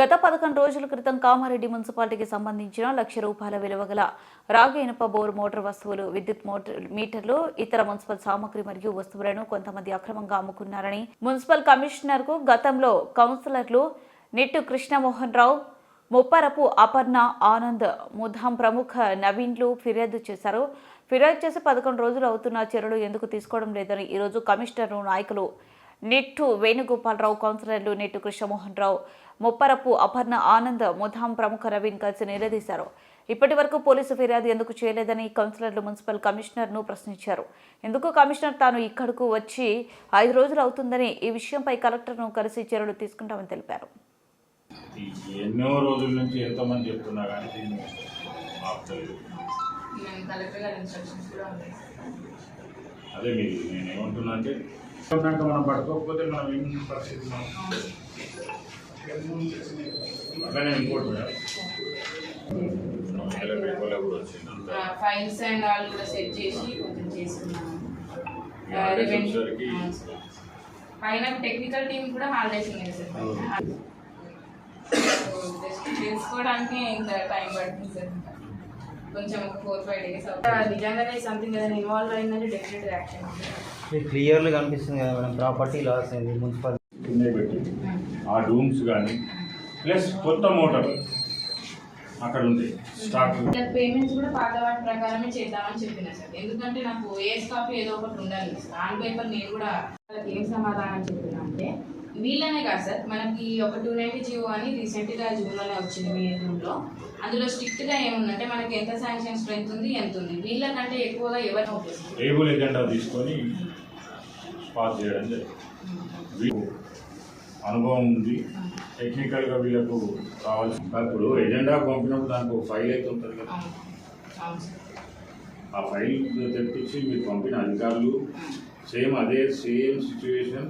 గత పదకొండు రోజుల క్రితం కామారెడ్డి మున్సిపాలిటీకి సంబంధించిన లక్ష రూపాయల విలువ గల రాగి ఇనుప బోర్ మోటార్ వస్తువులు విద్యుత్ మోటార్ మీటర్లు ఇతర మున్సిపల్ సామగ్రి మరియు వస్తువులను కొంతమంది అక్రమంగా అమ్ముకున్నారని మున్సిపల్ కమిషనర్కు గతంలో కౌన్సిలర్లు నిట్టు కృష్ణమోహన్ రావు ముప్పరపు అపర్ణ ఆనంద్ ముధాం ప్రముఖ నవీన్లు ఫిర్యాదు చేశారు. ఫిర్యాదు చేసి పదకొండు రోజులు అవుతున్న చర్యలు ఎందుకు తీసుకోవడం లేదని ఈరోజు కమిషనర్ నాయకులు నిట్టు వేణుగోపాలరావు కౌన్సిలర్లు నిట్టు కృష్ణమోహన్ రావు ముప్పరపు అపర్ణ ఆనంద్ ముధాం ప్రముఖ నవీన్ కలిసి నిలదీశారు. ఇప్పటి వరకు పోలీసు ఫిర్యాదు ఎందుకు చేయలేదని కౌన్సిలర్లు మున్సిపల్ కమిషనర్ను ప్రశ్నించారు. ఎందుకు కమిషనర్ తాను ఇక్కడకు వచ్చి ఐదు రోజులు అవుతుందని ఈ విషయంపై కలెక్టర్ను కలిసి చర్యలు తీసుకుంటామని తెలిపారు. ఈ ఎన్నో రోజుల నుంచి ఎంతోమంది చెప్తున్నా కానీ దీన్ని అదే మీరు నేను ఏమంటున్నా అంటే ఉన్నాక మనం పట్టుకోకపోతే మనం ఏం పరిస్థితి మనం అట్లానే ఇంకోటి మేడం నెల పేపర్లో కూడా వచ్చింది అంతా ఫైల్స్ అండ్ ఆల్ కూడా సెట్ చేసి కొంచెం చేస్తున్నాము ఈ హాలిడేస్ వచ్చేసరికి అవును సార్. పైన టెక్నికల్ టీం కూడా హాలిడేస్ ఉన్నాయి సార్ పైన. జస్ట్ తెలుసుకోవడానికి ఇంత టైం పడుతుంది సార్ ఇంకా. కొంచెం ఒక ఫోర్ ఫైవ్ డేస్ అవుతుంది. నిజంగానే సంథింగ్ ఏదైనా ఇన్వాల్వ్ అయిందంటే డెఫినెట్ యాక్షన్ మీకు క్లియర్గా కనిపిస్తుంది కదా మేడం ప్రాపర్టీ లాస్ అయింది మున్సిపల్ ఆ రూమ్స్ కానీ ప్లస్ కొత్త మోటార్ అక్కడ ఉంది స్టాక్ పేమెంట్స్ కూడా పాత వాటి ప్రకారమే చేద్దామని చెప్పిన సార్. ఎందుకంటే నాకు ఏఎస్ కాపీ ఏదో ఒకటి ఉండాలి. ఆన్ పేపర్ నేను కూడా ఏం సమాధానం చెప్పిన అంటే వీళ్ళనే కాదు సార్. మనకి ఒక టూ నైన్టీ జియో అని రీసెంట్గా జూన్లోనే వచ్చింది మీ జూన్లో అందులో స్ట్రిక్ట్గా ఏముందంటే మనకి ఎంత శాంక్షన్ స్ట్రెంత్ ఉంది ఎంత ఉంది. వీళ్ళకంటే ఎక్కువగా ఎవరు అవుతుంది టేబుల్ ఎజెండా తీసుకొని పాస్ చేయడం జరిగింది. అనుభవం ఉంది. టెక్నికల్గా వీళ్ళకు కావాల్సిన ఇప్పుడు ఎజెండా పంపినప్పుడు దానికి ఒక ఫైల్ అయితే ఉంటుంది కదా. ఆ ఫైల్ తెప్పించి మీరు పంపిన అధికారులు సేమ్ అదే సేమ్ సిచ్యువేషన్